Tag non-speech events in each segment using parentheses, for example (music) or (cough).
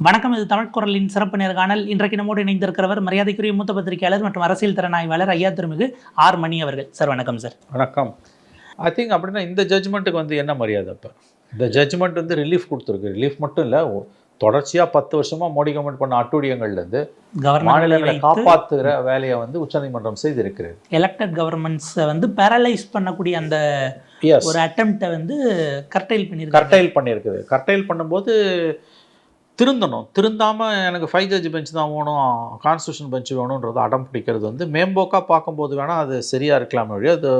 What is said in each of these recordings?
வணக்கம் இது தமிழ் குரலின் சிறப்பு நேர்காணல் இன்றைக்கு நம்மோடு இணைந்திருக்கிறவர் மரியாதைக்குரிய மூத்த பத்திரிகையாளர் மற்றும் அரசியல் திறனாய்வாளர் ஐயா திருமிகு ஆர் மணி அவர்கள். சார் வணக்கம் சார். வணக்கம். ஐ திங்க் அப்படின்னா இந்த ஜட்ஜ்மெண்ட்டுக்கு வந்து என்ன மரியாதை அப்போ? இந்த ஜட்ஜ்மெண்ட் வந்து ரிலீஃப் கொடுத்துருக்கு. ரிலீஃப் மட்டும் இல்லை தொடர்ச்சியாக பத்து வருஷமா மோடி கவர்மெண்ட் பண்ண அட்டூழியங்கள்லேருந்து மாநிலங்களை காப்பாற்றுகிற வேலையை வந்து உச்சநீதிமன்றம் செய்திருக்கிறது. எலெக்டட் கவர்மெண்ட்ஸை வந்து பேரலைஸ் பண்ணக்கூடிய அந்த ஒரு அட்டம்ப்டை வந்து கர்டைல் பண்ணியிருக்காங்க. கர்டைல் பண்ணியிருக்குது. கர்டைல் பண்ணும்போது திருந்தணும். திருந்தாமல் எனக்கு ஃபைவ் ஜட்ஜ் பெஞ்ச் தான் வேணும் கான்ஸ்டியூஷன் பெஞ்ச் வேணுன்றது அடம் பிடிக்கிறது வந்து மேம்போக்காக பார்க்கும்போது வேணால் அது சரியாக இருக்கலாமே வழி அது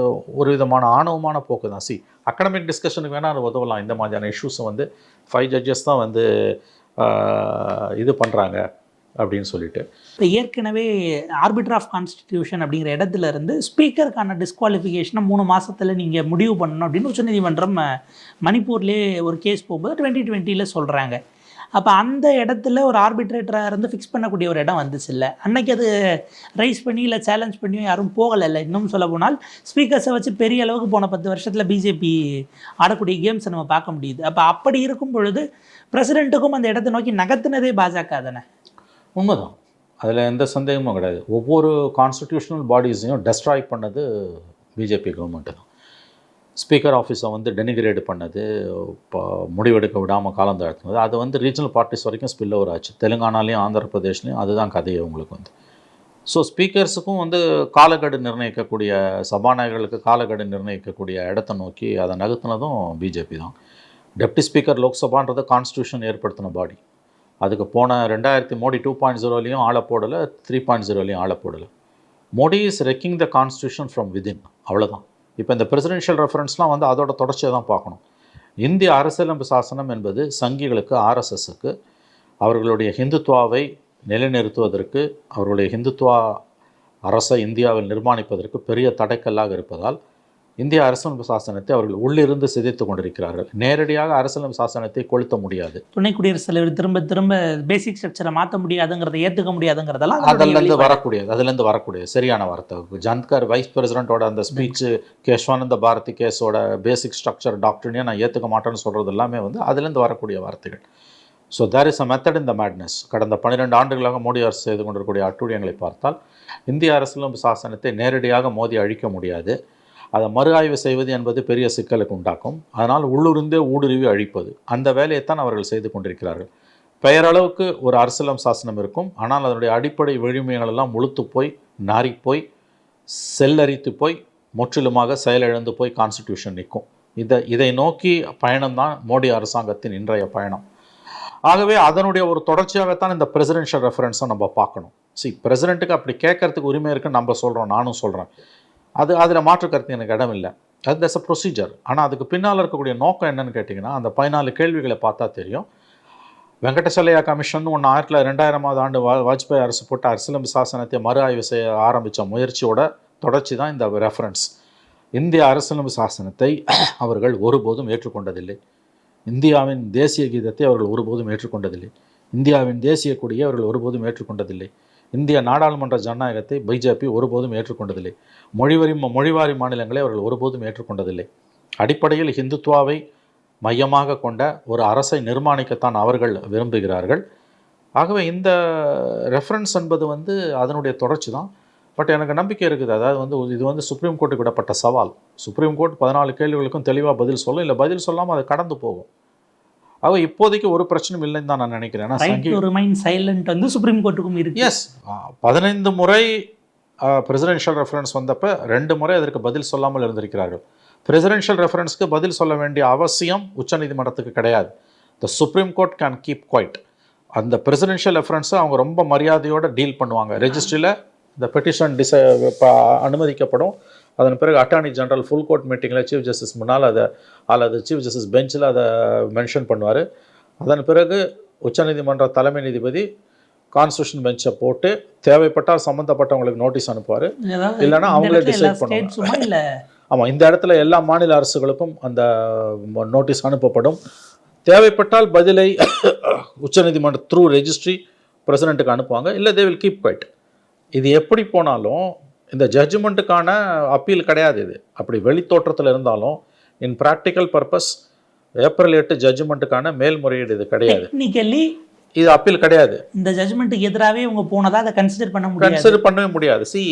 ஒரு விதமான ஆணவமான போக்கு தான். சி அகடமிக் டிஸ்கஷனுக்கு வேணால் அது உதவலாம். இந்த மாதிரியான இஷ்யூஸை வந்து ஃபைவ் ஜட்ஜஸ் தான் வந்து இது பண்ணுறாங்க அப்படின்னு சொல்லிட்டு. இப்போ ஏற்கனவே ஆர்பிட்டர் ஆஃப் கான்ஸ்டிடியூஷன் அப்படிங்கிற இடத்துல இருந்து ஸ்பீக்கருக்கான டிஸ்குவாலிஃபிகேஷனை மூணு மாதத்தில் நீங்கள் முடிவு பண்ணணும் அப்படின்னு உச்சநீதிமன்றம் மணிப்பூர்லேயே ஒரு கேஸ் போகும்போது டுவெண்ட்டி டுவெண்ட்டியில் சொல்கிறாங்க அப்போ அந்த இடத்துல ஒரு ஆர்பிட்ரேட்டராக இருந்து ஃபிக்ஸ் பண்ணக்கூடிய ஒரு இடம் வந்துச்சு இல்லை அன்னைக்கு அது ரைஸ் பண்ணி இல்லை சேலஞ்ச் பண்ணியும் யாரும் போகலை இல்லை இன்னும் சொல்ல போனால் ஸ்பீக்கர்ஸை வச்சு பெரிய அளவுக்கு போன பத்து வருஷத்தில் பிஜேபி ஆடக்கூடிய கேம்ஸை நம்ம பார்க்க முடியுது. அப்போ அப்படி இருக்கும் பொழுது பிரசிடெண்ட்டுக்கும் அந்த இடத்தை நோக்கி நகர்த்தினதே பாஜக தானே? உண்மைதான். அதில் எந்த சந்தேகமும் கிடையாது. ஒவ்வொரு கான்ஸ்டிடியூஷனல் பாடிஸையும் டெஸ்ட்ராய் பண்ணது பிஜேபி கவர்மெண்ட்டு தான். ஸ்பீக்கர் ஆஃபீஸை வந்து டெனிகிரேட் பண்ணது இப்போ முடிவெடுக்க விடாமல் காலம் தாழ்த்தினது. அது வந்து ரீஜனல் பார்ட்டிஸ் வரைக்கும் ஸ்பில் ஓவர் ஆச்சு. தெலுங்கானாலையும் ஆந்திர பிரதேஷ்லையும் அதுதான் கதையை உங்களுக்கு வந்து. ஸோ ஸ்பீக்கர்ஸுக்கும் வந்து காலக்கெடு நிர்ணயிக்கக்கூடிய சபாநாயகர்களுக்கு காலக்கெடு நிர்ணயிக்கக்கூடிய இடத்த நோக்கி அதை நகர்த்தினதும் பிஜேபி தான். டெப்டி ஸ்பீக்கர் லோக்சபான்றது கான்ஸ்டியூஷன் ஏற்படுத்தின பாடி அதுக்கு போன ரெண்டாயிரத்தி மோடி டூ பாயிண்ட் ஜீரோலையும் ஆளை போடலை த்ரீ பாயிண்ட் ஜீரோலையும் ஆளை போடலை. Modi is wrecking the constitution from within அவ்வளோதான் இப்போ இந்த பிரசிடென்ஷியல் ரெஃபரன்ஸ்லாம் வந்து அதோட தொடர்ச்சியை தான் பார்க்கணும். இந்திய அரசியலமைப்பு சாசனம் என்பது சங்கிகளுக்கு ஆர்எஸ்எஸ்க்கு அவர்களுடைய ஹிந்துத்வாவை நிலைநிறுத்துவதற்கு அவர்களுடைய ஹிந்துத்வா அரசை இந்தியாவில் நிர்மாணிப்பதற்கு பெரிய தடைக்கல்லாக இருப்பதால் இந்திய அரசியலமைப்பு சாசனத்தை அவர்கள் உள்ளிருந்து சிதைத்து கொண்டிருக்கிறார்கள். நேரடியாக அரசியலமைப்பு சாசனத்தை கொளுத்த முடியாது. துணை குடியரசுத் தலைவர் திரும்ப திரும்ப பேசிக் ஸ்ட்ரக்சரை மாற்ற முடியாதுங்கிறத ஏற்றுக்க முடியாதுங்கிறதெல்லாம் அதுலேருந்து. வரக்கூடியது அதுலேருந்து வரக்கூடியது. சரியான வார்த்தை. ஜன்கர் வைஸ் பிரசிடென்ட்டோட அந்த ஸ்பீச் கேஷ்வானந்த பாரதி கேஸோட பேசிக் ஸ்ட்ரக்சர் டாக்டர்னே நான் ஏற்றுக்க மாட்டேன்னு சொல்கிறது எல்லாமே வந்து அதுலேருந்து வரக்கூடிய வார்த்தைகள். So there is a method இந்த மேட்னஸ் கடந்த பன்னிரெண்டு ஆண்டுகளாக மோடி அரசு செய்து கொண்டிருக்கக்கூடிய அட்டூழியங்களை பார்த்தால் இந்திய அரசியலமைப்பு சாசனத்தை நேரடியாக மோதி அழிக்க முடியாது. அதை மறு ஆய்வு செய்வது என்பது பெரிய சிக்கலுக்கு உண்டாக்கும். அதனால் உள்ளிருந்தே ஊடுருவி அழிப்பது. அந்த வேலையைத்தான் அவர்கள் செய்து கொண்டிருக்கிறார்கள். பெயரளவுக்கு ஒரு அரசியலம் சாசனம் இருக்கும். ஆனால் அதனுடைய அடிப்படை விழுமியங்கள் எல்லாம் முழுத்து போய் நாரிப்போய் செல்லரித்து போய் முற்றிலுமாக செயலிழந்து போய் கான்ஸ்டிடியூஷன் நிற்கும். இதை இதை நோக்கி பயணம்தான் மோடி அரசாங்கத்தின் இன்றைய பயணம். ஆகவே அதனுடைய ஒரு தொடர்ச்சியாகத்தான் இந்த பிரசிடென்ஷியல் ரெஃபரன்ஸை நம்ம பார்க்கணும். சி பிரசிடென்ட்டுக்கு அப்படி கேட்கறதுக்கு உரிமை இருக்குன்னு நம்ம சொல்கிறோம் நானும் சொல்கிறேன் அது அதில் மாற்று கருத்து எனக்கு இடம் இல்லை அது தஸ் அ ப்ரொசீஜர் ஆனால் அதுக்கு பின்னால் இருக்கக்கூடிய நோக்கம் என்னன்னு கேட்டிங்கன்னா அந்த பதினாலு கேள்விகளை பார்த்தா தெரியும். வெங்கடசலையா கமிஷன் ஒன்று ஆயிரத்தி ரெண்டாயிரமாவது ஆண்டு வா வாஜ்பாய் அரசு போட்ட அரசியலமைப்பு சாசனத்தை மறு ஆய்வு செய்ய ஆரம்பித்த முயற்சியோட தொடர்ச்சி தான் இந்த ரெஃபரன்ஸ் இந்திய அரசியலமைப்பு சாசனத்தை (clears throat) அவர்கள் ஒருபோதும் ஏற்றுக்கொண்டதில்லை. இந்தியாவின் தேசிய கீதத்தை அவர்கள் ஒருபோதும் ஏற்றுக்கொண்டதில்லை. இந்தியாவின் தேசிய கொடியை அவர்கள் ஒருபோதும் ஏற்றுக்கொண்டதில்லை. இந்திய நாடாளுமன்ற ஜனநாயகத்தை பிஜேபி ஒருபோதும் ஏற்றுக்கொண்டதில்லை. மொழிவரி மொழிவாரி மாநிலங்களை அவர்கள் ஒருபோதும் ஏற்றுக்கொண்டதில்லை. அடிப்படையில் ஹிந்துத்வாவை மையமாக கொண்ட ஒரு அரசை நிர்மாணிக்கத்தான் அவர்கள் விரும்புகிறார்கள். ஆகவே இந்த ரெஃபரன்ஸ் என்பது வந்து அதனுடைய தொடர்ச்சி தான். பட் எனக்கு நம்பிக்கை இருக்குது. அதாவது வந்து இது வந்து சுப்ரீம் கோர்ட்டுக்கு விடப்பட்ட சவால். சுப்ரீம் கோர்ட் பதினாலு கேள்விகளுக்கும் தெளிவாக பதில் சொல்லும். இல்லை பதில் சொல்லாமல் அது கடந்து போகும். ஆக இப்போதைக்கு ஒரு பிரச்சனையும் இல்லைன்னு தான் நான் நினைக்கிறேன். சைலண்ட் வந்து சுப்ரீம் கோர்ட்டுக்கும் இருக்கு. எஸ் பதினைந்து முறை பிரசிடென்ஷியல் ரெஃபரன்ஸ் வந்தப்ப ரெண்டு முறை அதற்கு பதில் சொல்லாமல் இருந்திருக்கிறார்கள். பிரசிடென்ஷியல் ரெஃபரன்ஸ்க்கு பதில் சொல்ல வேண்டிய அவசியம் உச்சநீதிமன்றத்துக்கு கிடையாது. The Supreme Court can keep quiet அந்த பிரசிடென்ஷியல் ரெஃபரன்ஸை அவங்க ரொம்ப மரியாதையோட டீல் பண்ணுவாங்க. ரெஜிஸ்ட்ரியில் இந்த பெட்டிஷன் டிச அனுமதிக்கப்படும். அதன் பிறகு அட்டார்னி ஜெனரல் ஃபுல் கோர்ட் மீட்டிங்கில் சீஃப் ஜஸ்டிஸ் முன்னால் அதை அல்லது சீஃப் ஜஸ்டிஸ் பெஞ்சில் அதை மென்ஷன் பண்ணுவார். அதன் பிறகு உச்சநீதிமன்ற தலைமை நீதிபதி கான்ஸ்டியூஷன் பெஞ்சை போட்டு தேவைப்பட்டால் சம்மந்தப்பட்டவங்களுக்கு நோட்டீஸ் அனுப்புவார். இல்லைன்னா அவங்களே decide பண்ணுவாங்க. ஆமாம் இந்த இடத்துல எல்லா மாநில அரசுகளுக்கும் அந்த நோட்டீஸ் அனுப்பப்படும். தேவைப்பட்டால் பதிலை உச்சநீதிமன்ற த்ரூ ரெஜிஸ்ட்ரி பிரசிடெண்ட்டுக்கு அனுப்புவாங்க. இல்லை தே வில் கீப் குவைட் இது எப்படி போனாலும் இந்த ஜட்ஜ்மெண்ட்டுக்கான அப்பீல் கிடையாது இது. அப்படி வெளித்தோற்றத்தில் இருந்தாலும் இன் ப்ராக்டிக்கல் பர்பஸ் ஏப்ரல் எட்டு ஜட்ஜ்மெண்ட்டுக்கான மேல்முறையீடு இது கிடையாது. டெக்னிக்கலி இது அப்பீல் கிடையாது. இந்த ஜட்மெண்ட்டுக்கு எதிராகவே இவங்க போனதா அதை கன்சிடர் பண்ண முடியாது. கன்சிடர் பண்ணவே முடியாது. See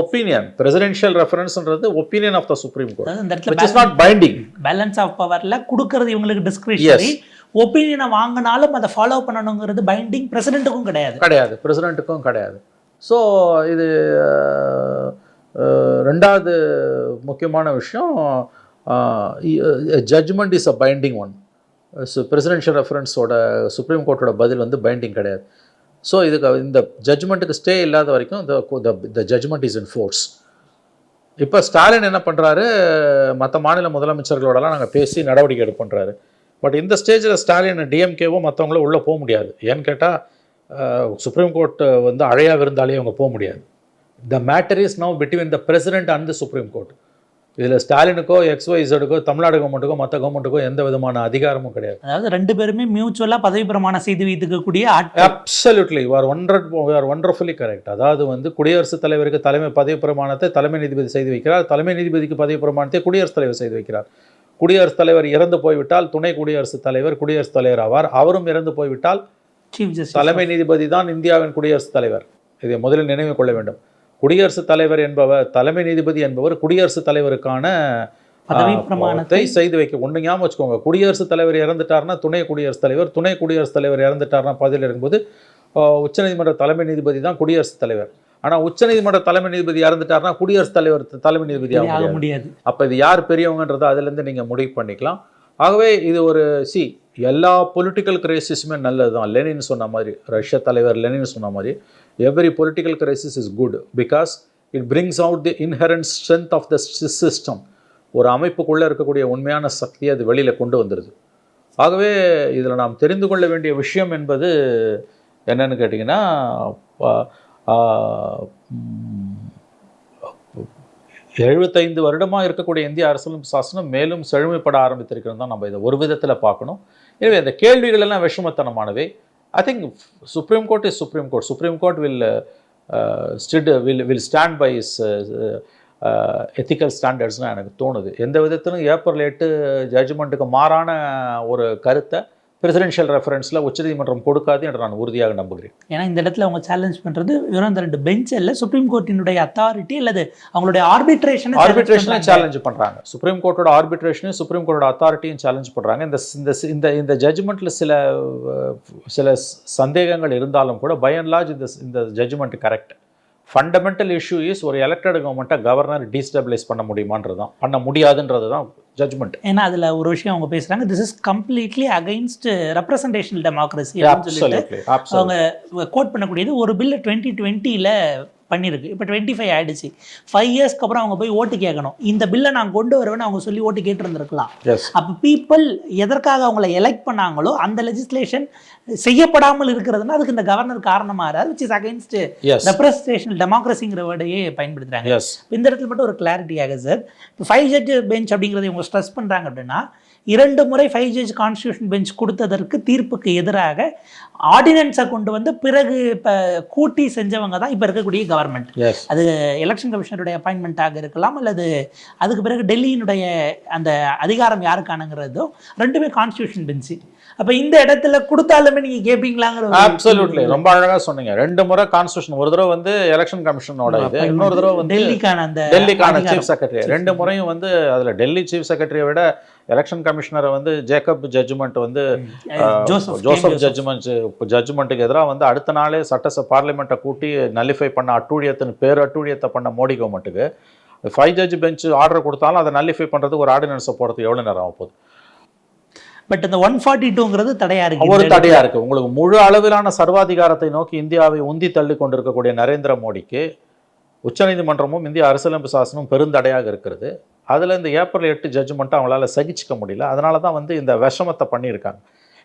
opinion presidential ரெஃபரன்ஸ்ன்றது opinion of the Supreme Court இந்த இடத்துல is not binding balance of பவர்ல கொடுக்கறது இவங்களுக்கு டிஸ்கிரிப்ஷனரி ஒப்பீனியனை வாங்கினாலும் அதை ஃபாலோ பண்ணணுங்கிறது பைண்டிங் பிரசிடென்ட்டுக்கும் கிடையாது. கிடையாது. பிரசிடெண்ட்டுக்கும் கிடையாது. ஸோ இது ரெண்டாவது முக்கியமான விஷயம் judgement is a binding one so presidential ரெஃபரன்ஸோட supreme கோர்ட்டோட பதில் வந்து பைண்டிங் கிடையாது. ஸோ இதுக்கு இந்த ஜட்ஜ்மெண்ட்டுக்கு ஸ்டே இல்லாத வரைக்கும் the judgement is in force இப்போ ஸ்டாலின் என்ன பண்ணுறாரு மற்ற மாநில முதலமைச்சர்களோடலாம் நாங்கள் பேசி நடவடிக்கை எடுப்போன்றாரு. பட் இந்த ஸ்டேஜில் ஸ்டாலின் டிஎம்கேவோ மற்றவங்களோ உள்ளே போக முடியாது. ஏன்னு கேட்டால் சுப்ரீம் கோர்ட் வந்து அழையா விருந்தாலே அவங்க போக முடியாது. The matter is now between the President and the Supreme Court இதில் ஸ்டாலினுக்கோ எக்ஸ்ஒய்சடுக்கோ தமிழ்நாடு கவர்மெண்ட்டுக்கோ மற்ற கவர்மெண்ட்டுக்கோ எந்த விதமான அதிகாரமும் கிடையாது. அதாவது ரெண்டு பேருமே மியூச்சுவலா பதவி பிரமாணம் செய்து வைத்துக்கக்கூடிய absolutely are wonder are wonderfully correct அதாவது வந்து குடியரசுத் தலைவருக்கு தலைமை பதவி பிரமாணத்தை தலைமை நீதிபதி செய்து வைக்கிறார். தலைமை நீதிபதிக்கு பதவி பிரமாணத்தை குடியரசுத் தலைவர் செய்து வைக்கிறார். குடியரசுத் தலைவர் இறந்து போய்விட்டால் துணை குடியரசுத் தலைவர் குடியரசுத் தலைவர் ஆவார். அவரும் இறந்து போய்விட்டால் சீஃப் ஜஸ்டிஸ் தலைமை நீதிபதி தான் இந்தியாவின் குடியரசுத் தலைவர். இதை முதலில் நினைவு கொள்ள வேண்டும். குடியரசுத் தலைவர் என்பவர் தலைமை நீதிபதி என்பவர் குடியரசுத் தலைவருக்கான பதவி பிரமாணத்தை செய்து வைக்க ஒன்று ஞாபகம் வச்சுக்கோங்க. குடியரசுத் தலைவர் இறந்துட்டார்னா துணை குடியரசுத் தலைவர் துணை குடியரசுத் தலைவர் இறந்துட்டார்னா பதவியில் இருக்கும்போது உச்சநீதிமன்ற தலைமை நீதிபதி தான் குடியரசுத் தலைவர். ஆனால் உச்சநீதிமன்ற தலைமை நீதிபதி இறந்துட்டார்னா குடியரசுத் தலைவர் தலைமை நீதிபதி ஆக முடியாது. அப்போ இது யார் பெரியவங்கன்றதை அதுலேருந்து நீங்கள் முடிவு பண்ணிக்கலாம். ஆகவே இது ஒரு சி எல்லா பொலிட்டிக்கல் கிரைசிஸுமே நல்லது தான் லெனின் சொன்ன மாதிரி ரஷ்ய தலைவர் லெனின் சொன்ன மாதிரி every political crisis is good because it brings out the inherent strength of the system ஒரு அமைப்புக்குள்ளே இருக்கக்கூடிய உண்மையான சக்தியை அது வெளியில் கொண்டு வந்துடுது ஆகவே இதில் நாம் தெரிந்து கொள்ள வேண்டிய விஷயம் என்பது என்னன்னு கேட்டிங்கன்னா எழுபத்தைந்து வருடமாக இருக்கக்கூடிய இந்திய அரசியலமைப்பு சாசனம் மேலும் செழுமைப்பட ஆரம்பித்திருக்கிறது தான் நம்ம இதை ஒரு விதத்தில் பார்க்கணும். எனவே இந்த கேள்விகள் எல்லாம் விஷமத்தனமானவை. I think Supreme Court is Supreme Court Supreme Court will stead will will stand by is ethical ஸ்டாண்டர்ட்ஸ்னால் எனக்கு தோணுது. எந்த விதத்திலும் ஏப்ரல் எட்டு ஜட்ஜ்மெண்ட்டுக்கு மாறான ஒரு கருத்தை பிரசிடென்ஷியல் ரெஃபரன்ஸில் உச்சநீதிமன்றம் கொடுக்காது என்று நான் உறுதியாக நம்புகிறேன். ஏன்னா இந்த இடத்துல அவங்க சேலஞ்ச் பண்றது வெறும் இந்த ரெண்டு பெஞ்ச் இல்ல சுப்ரீம் கோர்ட்டினுடைய அத்தாரிட்டி அல்லது அவங்களுடைய ஆர்பிட்ரேஷன் ஆர்பிட்ரேஷனை சேலஞ்ச் பண்றாங்க. சுப்ரீம் கோர்ட்டோட ஆர்பிட்ரேஷனையும் சுப்ரீம் கோர்ட்டோட அத்தாரிட்டியும் சேலஞ்ச் பண்றாங்க. இந்த இந்த இந்த இந்த ஜட்ஜ்மெண்ட்ல சில சில சந்தேகங்கள் இருந்தாலும் கூட பை அண்ட் லார்ஜ் இந்த இந்த judgement correct fundamental issue is ஒரு எலெக்டட் கவர்மெண்ட்டை கவர்னர் டீஸ்டபிளைஸ் பண்ண முடியுமான்றது தான் பண்ண முடியாதுன்றது தான் ஜட்ஜ்மெண்ட் ஏன்னா அதுல ஒரு விஷயம் அவங்க பேசுறாங்க this is completely against representational democracy அவங்க கோட் பண்ணக்கூடியது ஒரு பில்லு டுவெண்ட்டி டுவெண்ட்டியில் பண்ணியிருக்கு இப்போ டுவெண்ட்டி ஃபைவ் ஆயிடுச்சு ஃபைவ் இயர்ஸ்க்கு அப்புறம் அவங்க போய் ஓட்டு கேட்கணும். இந்த பில்லை நான் கொண்டு வருவேன்னு அவங்க சொல்லி ஓட்டு கேட்டிருந்திருக்கலாம். அப்போ பீப்புள் எதற்காக அவங்கள எலெக்ட் பண்ணாங்களோ அந்த லெஜிஸ்லேஷன் செய்யப்படாமல் இருக்கிறதுனா அதுக்கு இந்த கவர்னர் காரணமாக which is against as representational டெமோக்ரஸிங்கிற வேர்டையே பயன்படுத்துறாங்க. எஸ் இந்த இடத்துல மட்டும் ஒரு கிளாரிட்டியாக சார் இப்போ ஃபைவ் ஜட்ஜ் பெஞ்ச் அப்படிங்கிறத இவங்க ஸ்ட்ரெஸ் பண்ணுறாங்க அப்படின்னா இரண்டு முறை ஃபைவ் ஜட்ஜ் கான்ஸ்டியூஷன் பெஞ்ச் கொடுத்ததற்கு தீர்ப்புக்கு எதிராக ஆர்டினன்ஸை கொண்டு வந்து பிறகு இப்போ கூட்டி செஞ்சவங்க தான் இப்போ இருக்கக்கூடிய கவர்மெண்ட் அது எலெக்ஷன் கமிஷனருடைய அப்பாயின்மெண்ட்டாக இருக்கலாம் அல்லது அதுக்கு பிறகு டெல்லியினுடைய அந்த அதிகாரம் யாருக்கானங்கிறதும் ரெண்டுமே கான்ஸ்டியூஷன் பெஞ்சு அப்போ இந்த இடத்துல கொடுத்தாலுமே நீங்கள் கேட்பீங்களாங்கிற அப்சல்யூட்லி ரொம்ப அழகா சொன்னீங்க. ரெண்டு முறை கான்ஸ்டியூஷன் ஒரு தடவை வந்து எலெக்ஷன் கமிஷனோட இது இன்னொரு தடவை வந்து டெல்லிக்கான அந்த டெல்லிக்கான. சீஃப் செக்ரட்டரி ரெண்டு முறையும் வந்து அதுல டெல்லி சீஃப் செக்ரட்டரியை விட எலெக்ஷன் கமிஷனரை வந்து ஜேக்கப் ஜட்ஜ்மெண்ட் வந்து ஜோசப் ஜட்ஜ்மெண்ட் ஜட்ஜ்மெண்ட்டுக்கு எதிராக வந்து அடுத்த நாளே சட்டச பார்லிமெண்ட்டை கூட்டி நல்லிஃபை பண்ண அட்டூழியத்தின் பேர் அட்டூழியத்தை பண்ண மோடி கவர்மெண்ட்டுக்கு ஃபைவ் ஜட்ஜ் பெஞ்ச் ஆர்டர் கொடுத்தாலும் அதை நல்லிஃபை பண்றதுக்கு ஒரு ஆர்டினன்ஸை போறதுக்கு எவ்வளவு நேரம் ஆக போகுது? பட் இந்த ஒன் ஃபார்ட்டி டூங்கிறது தடையா இருக்கு ஒரு தடையா இருக்கு. உங்களுக்கு முழு அளவிலான சர்வாதிகாரத்தை நோக்கி இந்தியாவை உந்தி தள்ளி கொண்டிருக்கக்கூடிய நரேந்திர மோடிக்கு உச்சநீதிமன்றமும் இந்திய அரசியலமைப்பு சாசனமும் பெருந்தடையாக இருக்கிறது. அதில் இந்த ஏப்ரல் எட்டு ஜட்ஜ்மெண்ட்டை அவங்களால சகிச்சிக்க முடியல. அதனால தான் வந்து இந்த விஷமத்தை பண்ணியிருக்காங்க.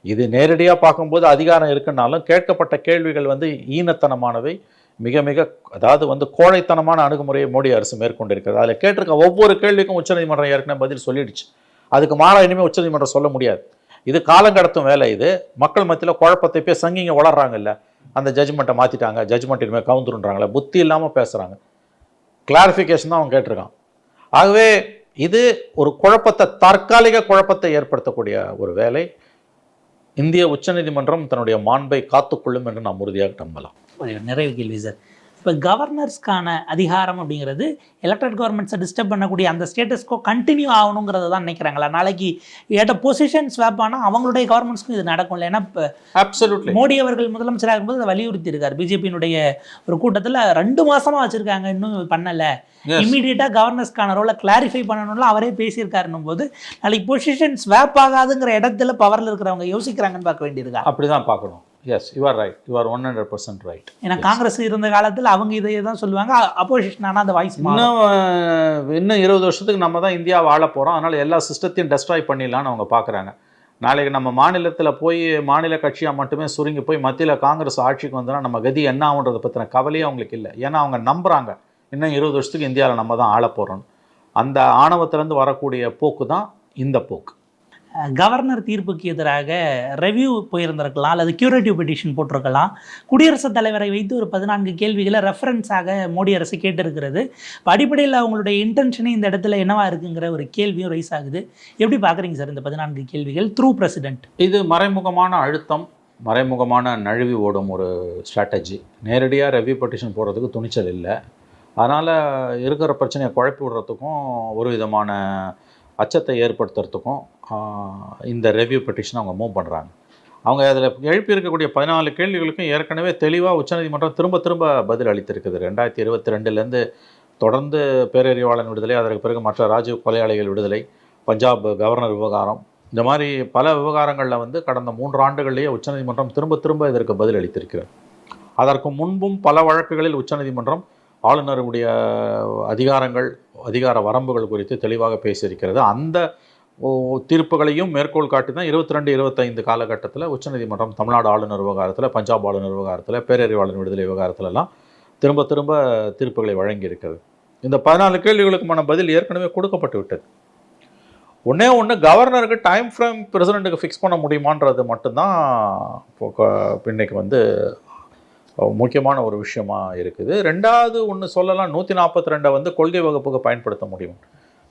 இது நேரடியாக பார்க்கும்போது அதிகாரம் இருக்குன்னாலும் கேட்கப்பட்ட கேள்விகள் வந்து ஈனத்தனமானவை. மிக மிக அதாவது வந்து கோழைத்தனமான அணுகுமுறையை மோடி அரசு மேற்கொண்டிருக்கிறது. அதில் கேட்டிருக்க ஒவ்வொரு கேள்விக்கும் உச்சநீதிமன்றம் ஏற்கனவே பதில் சொல்லிடுச்சு. அதுக்கு மாறா இனிமேல் உச்சநீதிமன்றம் சொல்ல முடியாது. இது காலம் கடத்தும் வேலை இது. மக்கள் மத்தியில் குழப்பத்தை போய் சங்கிங்க வளர்றாங்கல்ல. அந்த ஜட்ஜ்மெண்ட்டை மாற்றிட்டாங்க ஜட்ஜ்மெண்ட் இனிமேல் கவுந்துருன்றாங்களே புத்தி இல்லாமல் பேசுகிறாங்க கிளாரிஃபிகேஷன் தான் அவன் கேட்டிருக்கான். ஆகவே இது ஒரு குழப்பத்தை தற்காலிக குழப்பத்தை ஏற்படுத்தக்கூடிய ஒரு வேலை. இந்திய உச்சநீதிமன்றம் தன்னுடைய மாண்பை காத்துக்கொள்ளும் என்று நாம் உறுதியாக நம்பலாம். நிறைவு கேள்வி சார். இப்போ கவர்னர்ஸ்க்கான அதிகாரம் அப்படிங்கிறது எலக்டட் கவர்மெண்ட்ஸை டிஸ்டர்ப் பண்ணக்கூடிய அந்த ஸ்டேட்டஸ்க்கோ கண்டினியூ ஆகணுங்கிறத தான் நினைக்கிறாங்களா. நாளைக்கு ஏட்ட பொசிஷன் ஸ்வாப் ஆனால் அவங்களுடைய கவர்மெண்ட்ஸ்க்கும் இது நடக்கும் ஏன்னா இப்போ மோடி அவர்கள் முதலமைச்சராக இருக்கும்போது அதை வலியுறுத்தி இருக்கார் பிஜேபியினுடைய ஒரு கூட்டத்தில் ரெண்டு மாசமா வச்சிருக்காங்க இன்னும் பண்ணல. இமீடியட்டாக கவர்னர்ஸ்க்கான ரோலை கிளாரிஃபை பண்ணணும்ல. அவரே பேசியிருக்காருன்னும் போது நாளைக்கு பொசிஷன் ஸ்வாப் ஆகாதுங்கிற இடத்துல பவரில் இருக்கிறவங்க யோசிக்கிறாங்கன்னு பார்க்க வேண்டியிருக்கா? அப்படிதான் பார்க்கணும். Yes you are right you are one hundred percent right ஏன்னா காங்கிரஸ் இருந்த காலத்தில் அவங்க இதையே தான் சொல்லுவாங்க. அப்போசிஷன் ஆனால் அந்த வாய்ஸ் இன்னும் இன்னும் இருபது வருஷத்துக்கு நம்ம தான் இந்தியா வாழ போகிறோம் அதனால் எல்லா சிஸ்டத்தையும் டெஸ்ட்ராய் பண்ணிடலான்னு அவங்க பார்க்குறாங்க நாளைக்கு நம்ம மாநிலத்தில் போய் மாநில கட்சியாக மட்டுமே சுருங்கி போய் மத்தியில் காங்கிரஸ் ஆட்சிக்கு வந்தோன்னா நம்ம கதி என்ன ஆகுன்றதை பற்றின கவலையே அவங்களுக்கு இல்லை. ஏன்னா அவங்க நம்புகிறாங்க இன்னும் இருபது வருஷத்துக்கு இந்தியாவில் நம்ம தான் ஆள போகிறோம் அந்த ஆணவத்திலேருந்து வரக்கூடிய போக்கு தான் இந்த போக்கு. கவர்னர் தீர்ப்புக்கு எதிராக ரெவ்யூ போயிருந்திருக்கலாம் அல்லது கியூரேட்டிவ் பெட்டிஷன் போட்டிருக்கலாம். குடியரசுத் தலைவரை வைத்து ஒரு பதினான்கு கேள்விகளை ரெஃபரன்ஸாக மோடி அரசு கேட்டிருக்கிறது. இப்போ அடிப்படையில் அவங்களுடைய இன்டென்ஷனே இந்த இடத்துல என்னவா இருக்குங்கிற ஒரு கேள்வியும் ரைஸ் ஆகுது. எப்படி பார்க்குறீங்க சார் இந்த பதினான்கு கேள்விகள்? த்ரூ பிரசிடென்ட் இது மறைமுகமான அழுத்தம் மறைமுகமான நழுவி ஓடும் ஒரு ஸ்ட்ராட்டஜி நேரடியாக ரெவ்யூ பெட்டிஷன் போடுறதுக்கு துணிச்சல் இல்லை. அதனால் இருக்கிற பிரச்சனையை குழப்பி விடுறதுக்கும் ஒரு விதமான அச்சத்தை ஏற்படுத்துறதுக்கும் இந்த ரெவ்யூ பெட்டிஷன் அவங்க மூவ் பண்ணுறாங்க அவங்க அதில் எழுப்பி இருக்கக்கூடிய பதினாலு கேள்விகளுக்கும் ஏற்கனவே தெளிவாக உச்சநீதிமன்றம் திரும்ப திரும்ப பதில் அளித்திருக்குது. ரெண்டாயிரத்தி இருபத்தி ரெண்டுலேருந்து தொடர்ந்து பேரறிவாளன் விடுதலை அதற்கு பிறகு மற்ற ராஜீவ் கொலையாளிகள் விடுதலை பஞ்சாப் கவர்னர் விவகாரம். இந்த மாதிரி பல விவகாரங்களில் வந்து கடந்த மூன்று ஆண்டுகள்லேயே உச்சநீதிமன்றம் திரும்ப திரும்ப இதற்கு பதில் அளித்திருக்கிறது. அதற்கு முன்பும் பல வழக்குகளில் உச்சநீதிமன்றம் ஆளுநருடைய அதிகாரங்கள் அதிகார வரம்புகள் குறித்து தெளிவாக பேசியிருக்கிறது. அந்த தீர்ப்புகளையும் மேற்கோள் காட்டி தான் இருபத்தி ரெண்டு இருபத்தைந்து காலகட்டத்தில் உச்சநீதிமன்றம் தமிழ்நாடு ஆளுநர் விவகாரத்தில் பஞ்சாப் ஆளுநர் விவகாரத்தில் பேரறிவாளன் விடுதலை விவகாரத்திலலாம் திரும்ப திரும்ப தீர்ப்புகளை வழங்கியிருக்கிறது. இந்த பதினாலு கேள்விகளுக்குமான பதில் ஏற்கனவே கொடுக்கப்பட்டு விட்டது. ஒன்றே ஒன்று கவர்னருக்கு டைம் ஃப்ரேம் பிரசிடெண்ட்டுக்கு ஃபிக்ஸ் பண்ண முடியுமான்றது மட்டும்தான் இப்போ இன்னைக்கு வந்து முக்கியமான ஒரு விஷயமா இருக்குது. ரெண்டாவது ஒன்று சொல்லலாம் நூற்றி நாற்பத்தி ரெண்டை வந்து கொள்கை வகுப்புக்கு பயன்படுத்த முடியும்.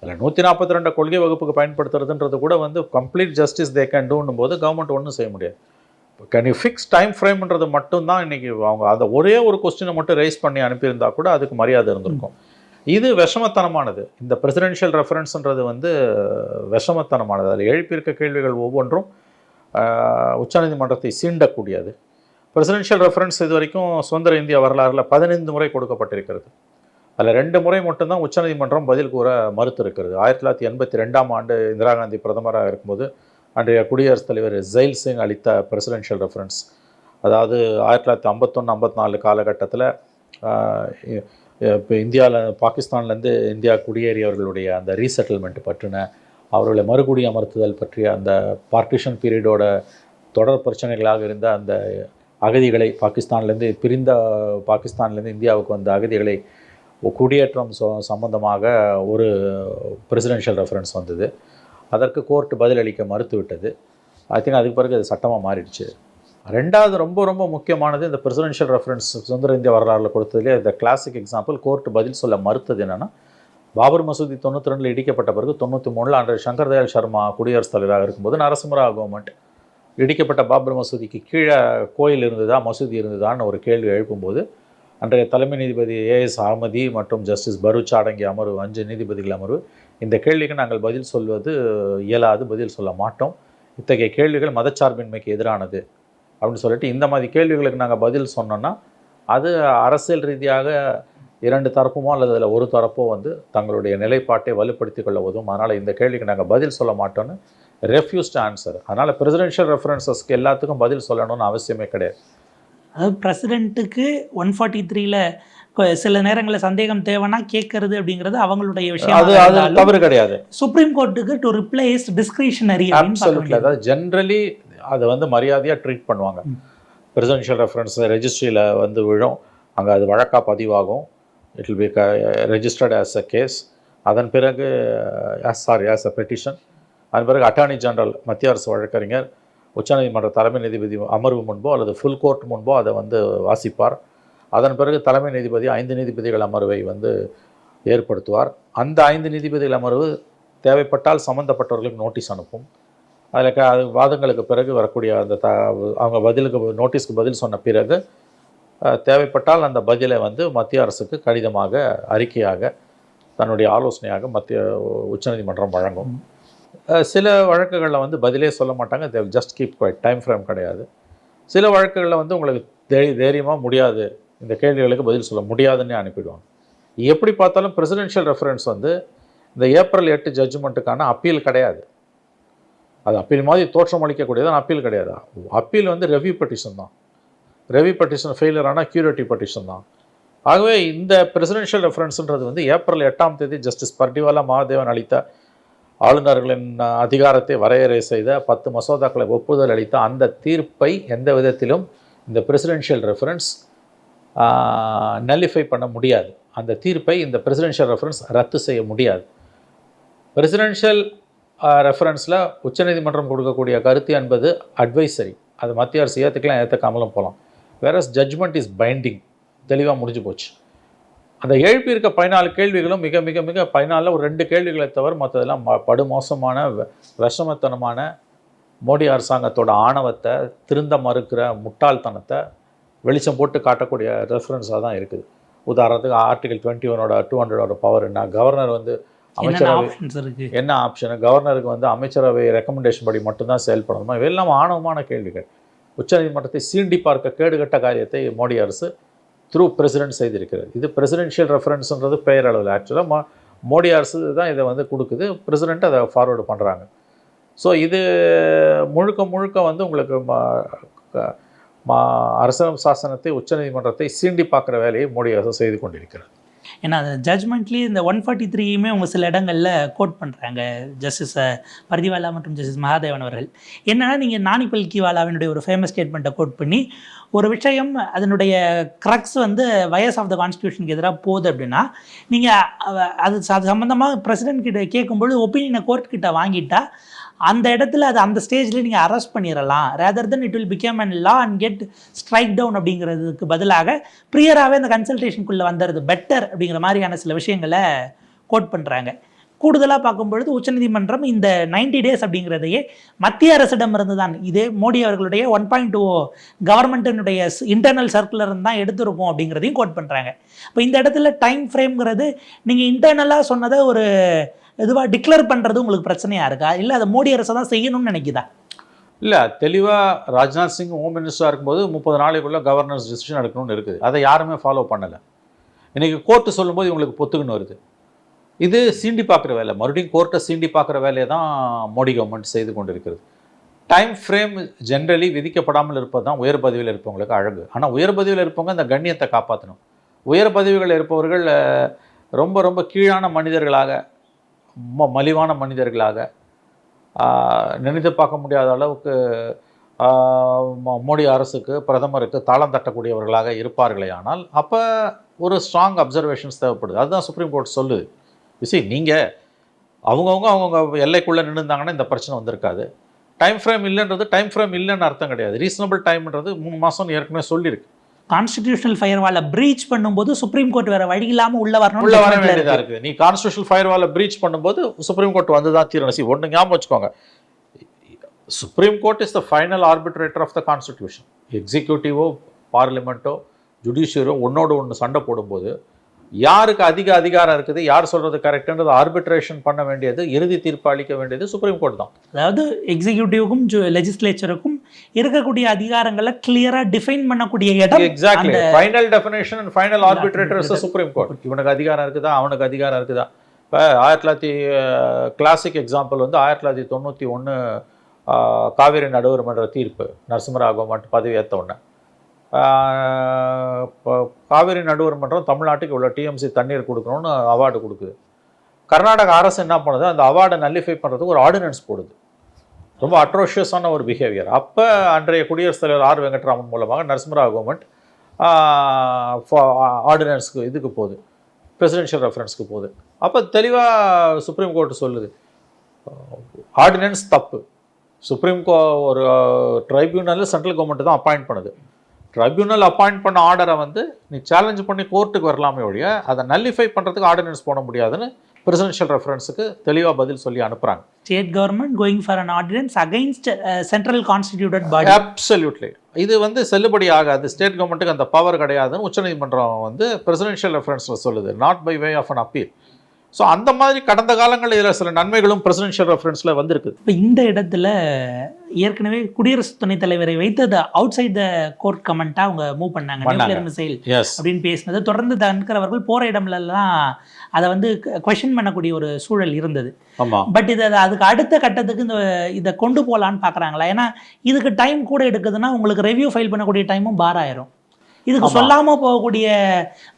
அதில் நூற்றி நாற்பத்தி ரெண்டு கொள்கை வகுப்புக்கு பயன்படுத்துறதுன்றது கூட வந்து கம்ப்ளீட் ஜஸ்டிஸ் தே கேன் டூன்னும் போது கவர்மெண்ட் ஒன்றும் செய்ய முடியாது. கேன் யூ ஃபிக்ஸ் டைம் ஃப்ரேம்ன்றது மட்டும்தான் இன்றைக்கி அவங்க அந்த ஒரே ஒரு கொஸ்டினை மட்டும் ரைஸ் பண்ணி அனுப்பியிருந்தா கூட அதுக்கு மரியாதை இருந்திருக்கும். இது விஷமத்தனமானது. இந்த பிரசிடென்ஷியல் ரெஃபரன்ஸ்ன்றது வந்து விஷமத்தனமானது. அதில் எழுப்பியிருக்க கேள்விகள் ஒவ்வொன்றும் உச்சநீதிமன்றத்தை சீண்டக்கூடியது. பிரசிடென்ஷியல் ரெஃபரன்ஸ் இது வரைக்கும் சுதந்திர இந்திய வரலாறில் பதினைந்து முறை கொடுக்கப்பட்டிருக்கிறது. அதில் ரெண்டு முறை மட்டும்தான் உச்சநீதிமன்றம் பதில் கூற மறுத்திருக்கிறது. ஆயிரத்தி தொள்ளாயிரத்தி எண்பத்தி ரெண்டாம் ஆண்டு இந்திரா காந்தி பிரதமராக இருக்கும்போது அன்றைய குடியரசுத் தலைவர் ஜெயில் சிங் அளித்த பிரசிடென்ஷியல் ரெஃபரன்ஸ் அதாவது ஆயிரத்தி தொள்ளாயிரத்தி ஐம்பத்தொன்று ஐம்பத்தி நாலு காலகட்டத்தில் இப்போ இந்தியாவில் பாகிஸ்தான்லேருந்து இந்தியா குடியேறியவர்களுடைய அந்த ரீசெட்டில்மெண்ட் பற்றின அவர்களை மறுகுடி அமர்த்துதல் பற்றிய அந்த பார்ட்டிஷன் பீரியடோட தொடர் பிரச்சனைகளாக இருந்த அந்த அகதிகளை பாகிஸ்தான்லேருந்து பிரிந்த பாகிஸ்தான்லேருந்து இந்தியாவுக்கு வந்த அகதிகளை குடியேற்றம் சம்பந்தமாக ஒரு பிரசிடென்ஷியல் ரெஃபரன்ஸ் வந்தது. அதற்கு கோர்ட் பதிலளிக்க மறுத்துவிட்டது. ஐ திங்க் அதுக்கு பிறகு அது சட்டமாக மாறிடுச்சு. ரெண்டாவது ரொம்ப ரொம்ப முக்கியமானது இந்த பிரசிடென்ஷியல் ரெஃபரன்ஸ் சுதந்திர இந்திய வரலாறுல கொடுத்ததுலேயே இந்த கிளாசிக் எக்ஸாம்பிள் கோர்ட் பதில் சொல்ல மறுத்தது என்னென்னா பாபர் மசூதி தொண்ணூற்றி ரெண்டில் இடிக்கப்பட்ட பிறகு தொண்ணூற்றி மூணில் அன்றைய சங்கர் தயாள் சர்மா குடியரசுத் தலைவராக இருக்கும்போது நரசிம்மராவ் கவர்மெண்ட் இடிக்கப்பட்ட பாபர் மசூதிக்கு கீழே கோயில் இருந்ததா மசூதி இருந்ததான்னு ஒரு கேள்வி எழுப்பும்போது அன்றைய தலைமை நீதிபதி ஏஎஸ் அகமதி மற்றும் ஜஸ்டிஸ் பரூச் அடங்கிய அமர்வு அஞ்சு நீதிபதிகள் அமர்வு. இந்த கேள்விக்கு நாங்கள் பதில் சொல்வது இயலாது பதில் சொல்ல மாட்டோம். இத்தகைய கேள்விகள் மதச்சார்பின்மைக்கு எதிரானது அப்படின்னு சொல்லிட்டு இந்த மாதிரி கேள்விகளுக்கு நாங்கள் பதில் சொன்னோன்னா அது அரசியல் ரீதியாக இரண்டு தரப்புமோ அல்லது அதில் ஒரு தரப்போ வந்து தங்களுடைய நிலைப்பாட்டை வலுப்படுத்தி கொள்ள உதவும். அதனால் இந்த கேள்விக்கு நாங்கள் பதில் சொல்ல மாட்டோம்னு ரெஃப்யூஸ்ட் ஆன்சர் அதனால் பிரசிடென்ஷியல் ரெஃபரன்சஸ்க்கு எல்லாத்துக்கும் பதில் சொல்லணும்னு அவசியமே கிடையாது. அதாவது பிரசிடென்ட்டுக்கு ஒன் ஃபார்ட்டி த்ரீல சில நேரங்களில் சந்தேகம் தேவைன்னா கேட்கறது அப்படிங்கிறது அவங்களுடைய அது விஷயம் அது தவறு கிடையாது. சுப்ரீம் கோர்ட்டுக்கு டு ரிப்ளேஸ் டிஸ்கிரிஷனரி அதாவது ஜென்ரலி அதை வந்து மரியாதையாக ட்ரீட் பண்ணுவாங்க. பிரசிடென்ஷியல் ரெஃபரன்ஸ் ரெஜிஸ்ட்ரியில் வந்து விழும். அங்கே அது வழக்காக பதிவாகும். It will be registered as a case அதன் பிறகு சாரி ஆஸ் அ பெட்டிஷன் அதன் பிறகு அட்டார்னி ஜெனரல் மத்திய அரசு வழக்கறிஞர் உச்சநீதிமன்ற தலைமை நீதிபதி அமர்வு முன்போ அல்லது ஃபுல் கோர்ட் முன்போ அதை வந்து வாசிப்பார். அதன் பிறகு தலைமை நீதிபதி ஐந்து நீதிபதிகள் அமர்வை வந்து ஏற்படுத்துவார். அந்த ஐந்து நீதிபதிகள் அமர்வு தேவைப்பட்டால் சம்பந்தப்பட்டவர்களுக்கு நோட்டீஸ் அனுப்பும். அதில் க அது வாதங்களுக்கு பிறகு வரக்கூடிய அந்த த அவங்க பதிலுக்கு நோட்டீஸ்க்கு பதில் சொன்ன பிறகு தேவைப்பட்டால் அந்த பதிலை வந்து மத்திய அரசுக்கு கடிதமாக அறிக்கையாக தன்னுடைய ஆலோசனையாக மத்திய உச்சநீதிமன்றம் வழங்கும். சில வழக்குகளில் வந்து பதிலே சொல்ல மாட்டாங்க. They just keep quiet time frame கிடையாது. சில வழக்குகளில் வந்து உங்களுக்கு தே தைரியமாக முடியாது. இந்த கேள்விகளுக்கு பதில் சொல்ல முடியாதுன்னு அனுப்பிடுவாங்க. எப்படி பார்த்தாலும் பிரசிடென்ஷியல் ரெஃபரன்ஸ் வந்து இந்த ஏப்ரல் எட்டு ஜட்ஜ்மெண்ட்டுக்கான அப்பீல் கிடையாது. அது அப்பீல் மாதிரி தோற்றம் அளிக்கக்கூடியது அப்பீல் கிடையாது. அப்பீல் வந்து ரெவ்யூ பெட்டிஷன் தான். ரெவ்யூ பெட்டிஷன் ஃபெயிலியர் ஆனால் கியூரிட்டிவ் பெட்டிஷன் தான். ஆகவே இந்த பிரசிடென்ஷியல் ரெஃபரன்ஸுன்றது வந்து ஏப்ரல் எட்டாம் தேதி ஜஸ்டிஸ் பர்டிவாலா மகாதேவன் அளித்த ஆளுநர்களின் அதிகாரத்தை வரையறை செய்த பத்து மசோதாக்களை ஒப்புதல் அளித்த அந்த தீர்ப்பை எந்த விதத்திலும் இந்த பிரசிடென்ஷியல் ரெஃபரன்ஸ் நல்லிஃபை பண்ண முடியாது. அந்த தீர்ப்பை இந்த பிரசிடென்ஷியல் ரெஃபரன்ஸ் ரத்து செய்ய முடியாது. பிரசிடென்ஷியல் ரெஃபரன்ஸில் உச்சநீதிமன்றம் கொடுக்கக்கூடிய கருத்து என்பது அட்வைசரி அது மத்திய அரசு ஏற்றுக்கலாம் ஏற்றுக்காமலும் போகலாம் வேறஸ் ஜட்ஜ்மெண்ட் இஸ் பைண்டிங் தெளிவாக முடிஞ்சு போச்சு. அந்த எழுப்பி இருக்க பதினாலு கேள்விகளும் மிக மிக மிக பதினாலில் ஒரு ரெண்டு கேள்விகளை தவிர மற்றதெல்லாம் படுமோசமான விஷமத்தனமான மோடி அரசாங்கத்தோட ஆணவத்தை திருந்த மறுக்கிற முட்டாள்தனத்தை வெளிச்சம் போட்டு காட்டக்கூடிய ரெஃபரன்ஸாக தான் இருக்குது. உதாரணத்துக்கு ஆர்டிகல் டுவெண்ட்டி ஒனோட டூ ஹண்ட்ரடோட பவர் என்ன? கவர்னர் வந்து அமைச்சரவை என்ன ஆப்ஷனு கவர்னருக்கு வந்து அமைச்சரவை ரெக்கமெண்டேஷன் படி மட்டும்தான் செயல்படணுமா? இவையெல்லாம் ஆணவமான கேள்விகள். உச்சநீதிமன்றத்தை சீண்டி பார்க்க கேடுகட்ட காரியத்தை மோடி அரசு த்ரூ பிரசிடென்ட் செய்திருக்கிறது. இது பிரசிடென்ஷியல் ரெஃபரன்ஸுன்றது பெயர் அளவில். ஆக்சுவலாக மோடி அரசு தான் இதை வந்து கொடுக்குது. பிரசிடெண்ட் அதை ஃபார்வேர்டு பண்ணுறாங்க ஸோ இது முழுக்க முழுக்க வந்து உங்களுக்கு மா க- சாசனத்தை உச்சநீதிமன்றத்தை சீண்டி பார்க்குற வேலையை மோடி அரசு செய்து கொண்டிருக்கிறது ஏன்னா அந்த ஜட்ஜ்மெண்ட்லேயே இந்த ஒன் ஃபார்ட்டி த்ரீயுமே அவங்க சில இடங்களில் கோட் பண்ணுறாங்க ஜஸ்டிஸ் பரிதிவாலா மற்றும் ஜஸ்டிஸ் மகாதேவன் அவர்கள். என்னென்னா நீங்கள் நானி பல்கிவாலாவினுடைய ஒரு ஃபேமஸ் ஸ்டேட்மெண்ட்டை கோட் பண்ணி ஒரு விஷயம் அதனுடைய க்ரக்ஸ் வந்து வயஸ் ஆஃப் த கான்ஸ்டியூஷனுக்கு எதிராக போகுது அப்படின்னா நீங்கள் அது அது சம்மந்தமாக பிரசிடென்ட் கிட்ட கேட்கும்பொழுது ஒப்பீனியனை கோர்ட் கிட்ட வாங்கிட்டா அந்த இடத்துல அது அந்த ஸ்டேஜ்லேயே நீங்கள் அரெஸ்ட் பண்ணிடலாம் rather then it will become and law and get strike down அப்படிங்கிறதுக்கு பதிலாக ப்ரியராகவே அந்த கன்சல்டேஷனுக்குள்ளே வந்துடுது பெட்டர் அப்படிங்கிற மாதிரியான சில விஷயங்களை கோட் பண்ணுறாங்க கூடுதலாக பார்க்கும்பொழுது உச்சநீதிமன்றம் இந்த 90 டேஸ் அப்படிங்கிறதையே மத்திய அரசிடமிருந்து தான் இதே மோடி அவர்களுடைய ஒன் பாயிண்ட் டூ கவர்மெண்ட்டினுடைய இன்டர்னல் சர்க்குலருந்து தான் எடுத்திருக்கோம் அப்படிங்கிறதையும் கோட் பண்ணுறாங்க இப்போ இந்த இடத்துல டைம் ஃப்ரேம்ங்கிறது நீங்கள் இன்டர்னலாக சொன்னதை ஒரு இதுவாக டிக்ளேர் பண்ணுறது உங்களுக்கு பிரச்சனையாக இருக்கா? இல்லை அதை மோடி அரசு தான் செய்யணும்னு நினைக்குதா? இல்லை தெளிவாக ராஜ்நாத் சிங் ஹோம் மினிஸ்டராக இருக்கும்போது முப்பது நாளைக்குள்ளே கவர்னர்ஸ் டிசிஷன் எடுக்கணும்னு இருக்குது. அதை யாருமே ஃபாலோ பண்ணலை. இன்றைக்கி கோர்ட்டு சொல்லும்போது இவங்களுக்கு பொத்துக்குன்னு வருது. இது சீண்டி பார்க்குற வேலை. மறுபடியும் கோர்ட்டை சீண்டி பார்க்குற வேலையை தான் மோடி கவர்மெண்ட் செய்து கொண்டு இருக்கிறது டைம் ஃப்ரேம் ஜென்ரலி விதிக்கப்படாமல் இருப்பது தான் உயர் பதவியில் இருப்பவங்களுக்கு அழகு. ஆனால் உயர் பதவியில் இருப்பவங்க அந்த கண்ணியத்தை காப்பாற்றணும் உயர் பதவிகளில் இருப்பவர்கள் ரொம்ப ரொம்ப கீழான மனிதர்களாக ம மலிவான மனிதர்களாக நினைத்து பார்க்க முடியாத அளவுக்கு மோ- மோடி அரசுக்கு பிரதமருக்கு தாளம் தட்டக்கூடியவர்களாக இருப்பார்களே ஆனால் அப்போ ஒரு ஸ்ட்ராங் அப்சர்வேஷன்ஸ் தேவைப்படுது. அதுதான் சுப்ரீம் கோர்ட் சொல்லுது. விசி நீங்கள் அவங்கவுங்க அவங்கவுங்க எல்லைக்குள்ளே நின்றுந்தாங்கன்னா இந்த பிரச்சனை வந்திருக்காது. டைம் ஃப்ரேம் இல்லைன்றது டைம் ஃப்ரேம் இல்லைன்னு அர்த்தம் கிடையாது. ரீசனபிள் டைம்ன்றது மூணு மாதம் ஏற்கனவே சொல்லியிருக்கு. கான்ஸ்டிடியூஷனல் ஃபயர்வாலை ப்ரீச் பண்ணும்போது சுப்ரீம் கோர்ட் வேற வழி இல்லாமல் உள்ள வரணும் உள்ள வர வேண்டியதா இருக்குது நீ கான்ஸ்டியூஷனல் ஃபயர் வாலை பிரீச் பண்ணும்போது சுப்ரீம் கோர்ட் வந்து தான் தீரணும். சி ஒன்று ஞாபகம் வச்சுக்கோங்க. Supreme Court is the final arbitrator of the constitution எக்ஸிக்யூட்டிவோ பார்லிமெண்ட்டோ ஜுடிஷியரோ ஒன்னோடு ஒன்று சண்டை போடும்போது யாருக்கு அதிக அதிகாரம் இருக்குது யார் சொல்றது கரெக்டுன்றது ஆர்பிட்ரேஷன் பண்ண வேண்டியது இறுதி தீர்ப்பு அளிக்க வேண்டியது சுப்ரீம் கோர்ட் தான். அதாவது எக்ஸிக்யூட்டிவ்க்கும் லெஜிஸ்லேச்சருக்கும் இருக்கக்கூடிய அதிகாரங்களை கிளியரா டிஃபைன் பண்ணக்கூடிய இடம் exactly final definition and final arbitrator is Supreme Court இவனுக்கு அதிகாரம் இருக்குதா? அவனுக்கு அதிகாரம் இருக்குதா? இப்போ ஆயிரத்தி தொள்ளாயிரத்தி கிளாசிக் எக்ஸாம்பிள் வந்து ஆயிரத்தி தொள்ளாயிரத்தி தொண்ணூற்றி ஒன்று காவேரி நடுவர் மன்ற தீர்ப்பு நரசிம்மராவ் மட்டும் பதவி ஏற்ற உடனே. காவிரி நடுவர் மன்றம் தமிழ்நாட்டுக்கு இவ்வளோ டிஎம்சி தண்ணீர் கொடுக்கணும்னு அவார்டு கொடுக்குது. கர்நாடக அரசு என்ன பண்ணுது? அந்த அவார்டை நல்லிஃபை பண்ணுறதுக்கு ஒரு ஆர்டினன்ஸ் போடுது. ரொம்ப அட்ரோஷியஸான ஒரு பிஹேவியர் அப்போ அன்றைய குடியரசுத் தலைவர் ஆர் வெங்கட்ராமன் மூலமாக நரசிம்மராவ் கவர்மெண்ட் ஆர்டினன்ஸ்க்கு இதுக்கு போகுது. பிரசிடென்ஷியல் ரெஃபரன்ஸ்க்கு போகுது. அப்போ தெளிவாக சுப்ரீம் கோர்ட் சொல்லுது. ஆர்டினன்ஸ் தப்பு. சுப்ரீம் கோ ஒரு ட்ரைபியூனலில் சென்ட்ரல் கவர்மெண்ட் தான் அப்பாயிண்ட் பண்ணுது. ட்ரைபியூனல் அப்பாயிண்ட் பண்ண ஆர்டரை வந்து நீ சேலஞ்ச் பண்ணி கோர்ட்டுக்கு வரலாமே ஒழிய அதை நல்லிஃபை பண்ணுறதுக்கு ஆர்டினன்ஸ் போட முடியாதுன்னு பிரசிடென்ஷியல் ரெஃபரன்ஸுக்கு தெளிவாக பதில் சொல்லி அனுப்புகிறாங்க state government going for an ordinance against central constituted body absolutely இது வந்து செல்லுபடி ஆகாது. ஸ்டேட் கவர்மெண்ட்டுக்கு அந்த பவர் கிடையாதுன்னு உச்சநீதிமன்றம் வந்து பிரசிடென்ஷியல் ரெஃபரன்ஸில் சொல்லுது. Not by way of an appeal so அந்த மாதிரி கடந்த காலங்களில் இதில் சில நன்மைகளும் பிரசிடென்ஷியல் ரெஃபரன்ஸில் வந்திருக்கு. இப்போ இந்த இடத்துல ஏற்கனவே குடியரசு துணைத் தலைவரை வைத்து அதை அவுட் சைட் த கோர்ட் கமெண்ட்டாக அவங்க மூவ் பண்ணாங்க. நியூக்ளியர் மிசைல் அப்படின்னு பேசினது. தொடர்ந்து தன்கர் அவர்கள் போகிற இடம்லலாம் அதை வந்து கொஷின் பண்ணக்கூடிய ஒரு சூழல் இருந்தது. பட் இது அது- அதுக்கு அடுத்த கட்டத்துக்கு இந்த இதை கொண்டு போகலான்னு பார்க்குறாங்களா ஏன்னா இதுக்கு டைம் கூட எடுக்குதுன்னா உங்களுக்கு ரெவ்யூ ஃபைல் பண்ணக்கூடிய டைமும் பார் ஆயிரும். இதுக்கு ஆமா. சொல்லாமல் போகக்கூடிய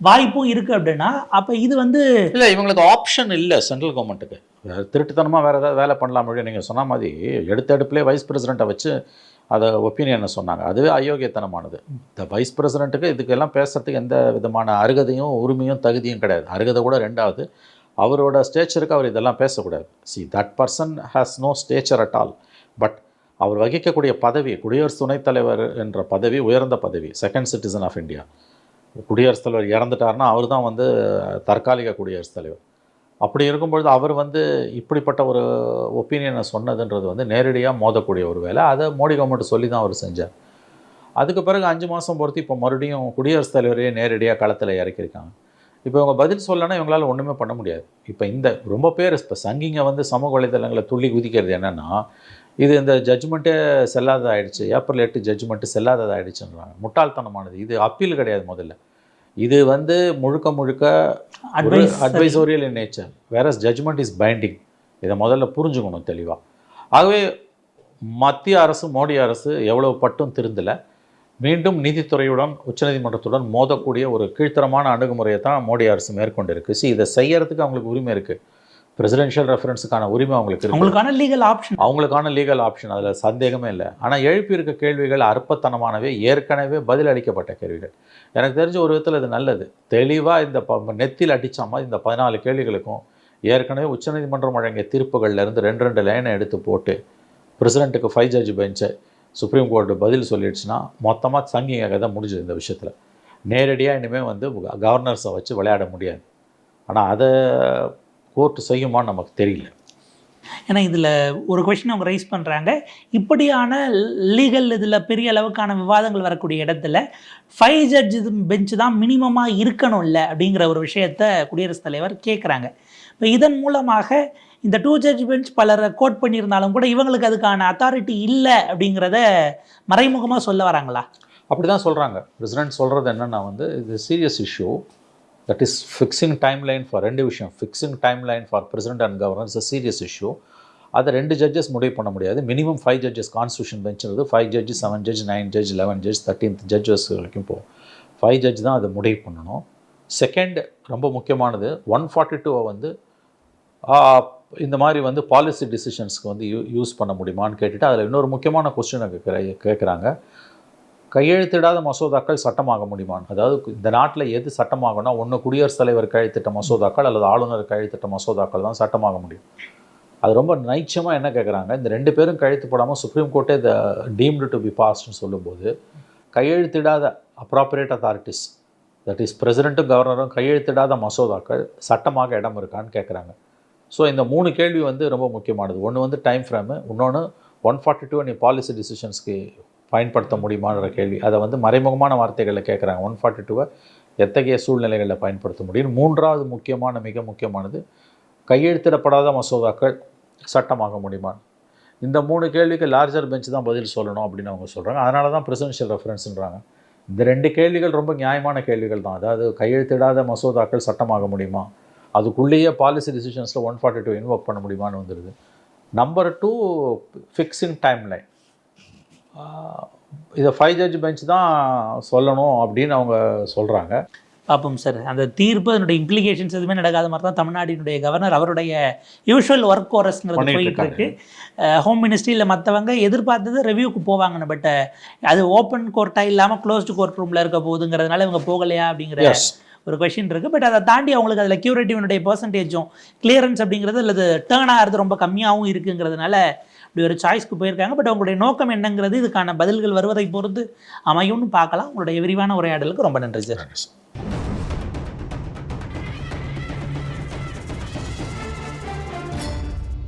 வாய்ப்பும் இருக்குது அப்படின்னா அப்போ இது வந்து இல்லை இவங்களுக்கு ஆப்ஷன் இல்லை சென்ட்ரல் கவர்மெண்ட்டுக்கு திருட்டுத்தனமாக வேறு ஏதாவது வேலை பண்ணலாம் முடியும் நீங்கள் சொன்ன மாதிரி எடுத்த அடுப்புலேயே வைஸ் பிரசிடெண்ட்டை வச்சு அதை ஒப்பீனியனை சொன்னாங்க. அதுவே அயோக்கியத்தனமானது. இந்த வைஸ் பிரசிடெண்ட்டுக்கு இதுக்கெல்லாம் பேசுறதுக்கு எந்த விதமான அருகதையும் உரிமையும் தகுதியும் கிடையாது. அருகதை கூட ரெண்டாவது அவரோட ஸ்டேச்சருக்கு அவர் இதெல்லாம் பேசக்கூடாது. See that person has no stature at all but அவர் வகிக்கக்கூடிய பதவி குடியரசு துணைத் தலைவர் என்ற பதவி உயர்ந்த பதவி செகண்ட் சிட்டிசன் ஆஃப் இந்தியா குடியரசுத் தலைவர் இறந்துட்டாருன்னா அவர் தான் வந்து தற்காலிக குடியரசுத் தலைவர். அப்படி இருக்கும்பொழுது அவர் வந்து இப்படிப்பட்ட ஒரு ஒப்பீனியனை சொன்னதுன்றது வந்து நேரடியாக மோதக்கூடிய ஒரு வேலை. அதை மோடி கவர்மெண்ட் சொல்லி தான் அவர் செஞ்சார். அதுக்கு பிறகு அஞ்சு மாதம் பொறுத்து இப்போ மறுபடியும் குடியரசுத் தலைவரையே நேரடியாக களத்தில் இறக்கியிருக்காங்க. இப்போ இவங்க பதில் சொல்லலைன்னா இவங்களால் ஒன்றுமே பண்ண முடியாது. இப்போ இந்த ரொம்ப பேர் இப்போ சங்கிங்க வந்து சமூக வலைதளங்களை துள்ளி குதிக்கிறது என்னென்னா இது இந்த ஜட்ஜ்மெண்ட்டே செல்லாததாயிடுச்சு. ஏப்ரல் எட்டு ஜட்ஜ்மெண்ட்டு செல்லாததாயிடுச்சுன்றாங்க. முட்டாள்தனமானது. இது அப்பீல் கிடையாது முதல்ல. இது வந்து முழுக்க முழுக்க அட்வைஸ் அட்வைசோரியல் இன் நேச்சர் வேற ஜட்ஜ்மெண்ட் இஸ் பைண்டிங் இதை முதல்ல புரிஞ்சுக்கணும் தெளிவாக ஆகவே மத்திய அரசு மோடி அரசு எவ்வளவு பட்டும் திருந்தலை. மீண்டும் நீதித்துறையுடன் உச்சநீதிமன்றத்துடன் மோதக்கூடிய ஒரு கீழ்த்தரமான அணுகுமுறையை தான் மோடி அரசு மேற்கொண்டிருக்கு. சி இதை செய்யறதுக்கு அவங்களுக்கு உரிமை இருக்குது பிரசிடென்ஷியல் ரெஃபரன்ஸுக்கான உரிமை அவங்களுக்கு இருக்கு. அவங்களுக்கான லீகல் ஆப்ஷன் அவங்களுக்கான லீகல் ஆப்ஷன் அதில் சந்தேகமே இல்லை. ஆனால் எழுப்பியிருக்க கேள்விகள் அற்பத்தனமானவே ஏற்கனவே பதில் அளிக்கப்பட்ட கேள்விகள். எனக்கு தெரிஞ்ச ஒரு விதத்தில் இது நல்லது. தெளிவாக இந்த ப நெத்தியில் அடித்த மாதிரி இந்த பதினாலு கேள்விகளுக்கும் ஏற்கனவே உச்சநீதிமன்றம் வழங்கிய தீர்ப்புகள்ல இருந்து ரெண்டு ரெண்டு லைனை எடுத்து போட்டு பிரசிடெண்ட்டுக்கு ஃபைவ் ஜட்ஜ் பெஞ்சை சுப்ரீம் கோர்ட்டு பதில் சொல்லிடுச்சுன்னா மொத்தமாக சங்கிங்க கதை முடிஞ்சது இந்த விஷயத்தில். நேரடியாக இனிமேல் வந்து கவர்னர்ஸை வச்சு விளையாட முடியாது. ஆனால் அதை கோர்ட்டு செய்யுமான்னு நமக்கு தெரியல. ஏன்னா இதில் ஒரு கொஷின் அவங்க ரைஸ் பண்ணுறாங்க இப்படியான லீகல் இதில் பெரிய அளவுக்கான விவாதங்கள் வரக்கூடிய இடத்துல ஃபைவ் ஜட்ஜ் பெஞ்சு தான் மினிமமாக இருக்கணும்ல அப்படிங்கிற ஒரு விஷயத்த குடியரசுத் தலைவர் கேட்குறாங்க இப்போ இதன் மூலமாக இந்த டூ ஜட்ஜ் பெஞ்ச் பலரை கோட் பண்ணியிருந்தாலும் கூட இவங்களுக்கு அதுக்கான அத்தாரிட்டி இல்லை அப்படிங்கிறத மறைமுகமாக சொல்ல வராங்களா? அப்படி தான் சொல்கிறாங்க பிரசிடென்ட் சொல்கிறது என்னென்னா வந்து இது serious issue that is fixing timeline for ரெண்டு விஷயம். Fixing timeline for president and governor is serious issue அதை ரெண்டு ஜட்ஜஸ் முடிவு பண்ண முடியாது. Minimum five judges constitution பெஞ்சுன்றது five judge seven judge nine judge eleven judge thirteenth judges வரைக்கும் போகும். Five judge தான் அதை முடிவு பண்ணணும். செகண்ட் ரொம்ப முக்கியமானது ஒன் ஃபார்ட்டி டூவை வந்து இந்த மாதிரி வந்து பாலிசி டிசிஷன்ஸ்க்கு வந்து யூ யூஸ் பண்ண முடியுமான்னு கேட்டுட்டு அதில் இன்னொரு முக்கியமான கொஸ்டின் கேட்குற கேட்குறாங்க கையெழுத்திடாத மசோதாக்கள் சட்டமாக முடியுமா அதாவது இந்த நாட்டில் எது சட்டமாகனா ஒன்று குடியரசுத் தலைவர் கையெழுத்திட்ட மசோதாக்கள் அல்லது ஆளுநர் கையெழுத்திட்ட மசோதாக்கள் தான் சட்டமாக முடியும். அது ரொம்ப நைச்சமாக என்ன கேட்குறாங்க இந்த ரெண்டு பேரும் கையெழுத்து போடாமல் சுப்ரீம் கோர்ட்டே த டீம்டு டு பி பாஸ்ட்னு சொல்லும்போது கையெழுத்திடாத அப்ராப்ரியேட் அத்தாரிட்டிஸ் தட் இஸ் பிரசிடெண்ட்டும் கவர்னரும் கையெழுத்திடாத மசோதாக்கள் சட்டமாக இடம் இருக்கான்னு கேட்குறாங்க ஸோ இந்த மூணு கேள்வி வந்து ரொம்ப முக்கியமானது. ஒன்று வந்து டைம் ஃப்ரேமு இன்னொன்று ஒன் ஃபார்ட்டி டூ நீ பாலிசி டிசிஷன்ஸ்க்கு பயன்படுத்த முடியுமான்ற கேள்வி. அதை வந்து மறைமுகமான வார்த்தைகளில் கேட்குறாங்க ஒன் ஃபார்ட்டி டூவை எத்தகைய சூழ்நிலைகளில் பயன்படுத்த முடியும்? மூன்றாவது முக்கியமான மிக முக்கியமானது. கையெழுத்திடப்படாத மசோதாக்கள் சட்டமாக முடியுமா? இந்த மூணு கேள்விக்கு லார்ஜர் பெஞ்ச் தான் பதில் சொல்லணும் அப்படின்னு அவங்க சொல்கிறாங்க அதனால தான் பிரசிடென்ஷியல் ரெஃபரன்ஸ்ன்றாங்க. இந்த ரெண்டு கேள்விகள் ரொம்ப நியாயமான கேள்விகள் தான். அதாவது கையெழுத்திடாத மசோதாக்கள் சட்டமாக முடியுமா? அதுக்குள்ளேயே பாலிசி டிசிஷன்ஸில் ஒன் ஃபார்ட்டி டூ இன்வோக் பண்ண முடியுமான்னு வந்துடுது number two fixing time line இதை ஃபைவ் ஜட்ஜ் பெஞ்ச் தான் சொல்லணும் அப்படின்னு அவங்க சொல்கிறாங்க பார்ப்போம் சார் அந்த தீர்ப்பு அதனுடைய இம்ப்ளிகேஷன்ஸ் எதுவுமே நடக்காத மாதிரி தான் தமிழ்நாட்டினுடைய கவர்னர் அவருடைய யூஷுவல் ஒர்க் ஓரஸ்ங்கிறது பண்ணிட்டு போயிட்டு இருக்கு. ஹோம் மினிஸ்ட்ரியில் மற்றவங்க எதிர்பார்த்தது ரிவ்யூக்கு போவாங்கன்னு பட் அது ஓப்பன் கோர்ட்டாக இல்லாமல் க்ளோஸ்டு கோர்ட் ரூமில் இருக்க போகுதுங்கிறதுனால இவங்க போகலையா அப்படிங்கிற ஒரு கொஷின் இருக்குது பட் அதை தாண்டி அவங்களுக்கு அதில் கியூரேட்டிவனுடைய பர்சன்டேஜும் கிளியரன்ஸ் அப்படிங்கிறது அல்லது டேர்ன் ஆகிறது ரொம்ப கம்மியாகவும் இருக்குங்கிறதுனால இப்படி ஒரு சாய்ஸ்க்கு போயிருக்காங்க. பட் அவங்களுடைய நோக்கம் என்னங்கிறது இதுக்கான பதில்கள் வருவதை பொறுத்து அமையும்னு பார்க்கலாம். உங்களுடைய விரிவான உரையாடலுக்கு ரொம்ப நன்றி சார்